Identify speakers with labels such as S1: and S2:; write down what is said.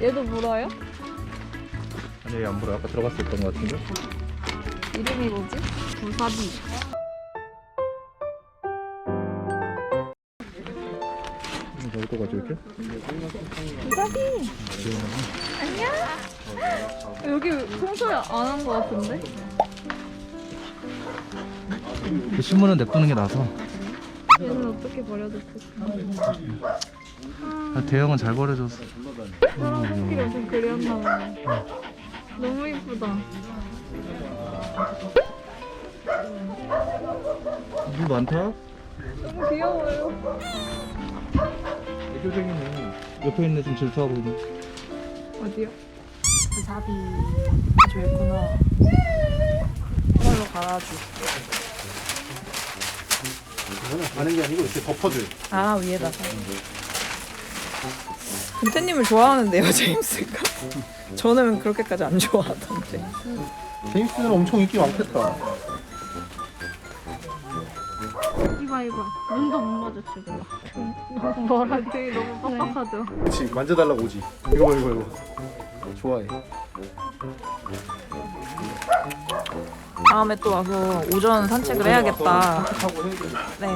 S1: 얘도 물어요?
S2: 아니 얘안 물어 아까 들어갔었던 것 같은데
S1: 이름이 뭐지? 부사비.
S2: 어디 가지 이렇게?
S1: 부사비. 안녕. 여기 평소에 안한거 같은데?
S2: 그 신문은 냅두는 게 나아서
S1: 얘는 어떻게 버려졌을까?
S2: 아, 대형은 잘 버려졌어
S1: 사람 코끼리 엄청 그리웠나 보네. 너무 이쁘다.
S2: 물 많다?
S1: 너무 귀여워요.
S2: 애교쟁이네 옆에 있는 애좀 질투하고 있네
S1: 어디요?
S3: 아주 예구나. 이걸로 갈아줘.
S2: 가는 게 아니고 이렇게 덮어줘
S3: 아 위에다가. 근태님을 좋아하는데요 제임스가? 저는 그렇게까지 안 좋아하던데.
S2: 제임스는 엄청 인기 많겠다
S1: 이봐 이봐. 눈도 못 마주치고. 뭐라 등이 너무 빡빡하죠?
S2: 그렇지 만져달라고 오지 이거 봐 이거 이거 좋아해
S3: 다음에 또 와서 오전 산책을 해야겠다.
S2: 하고 해
S3: 네.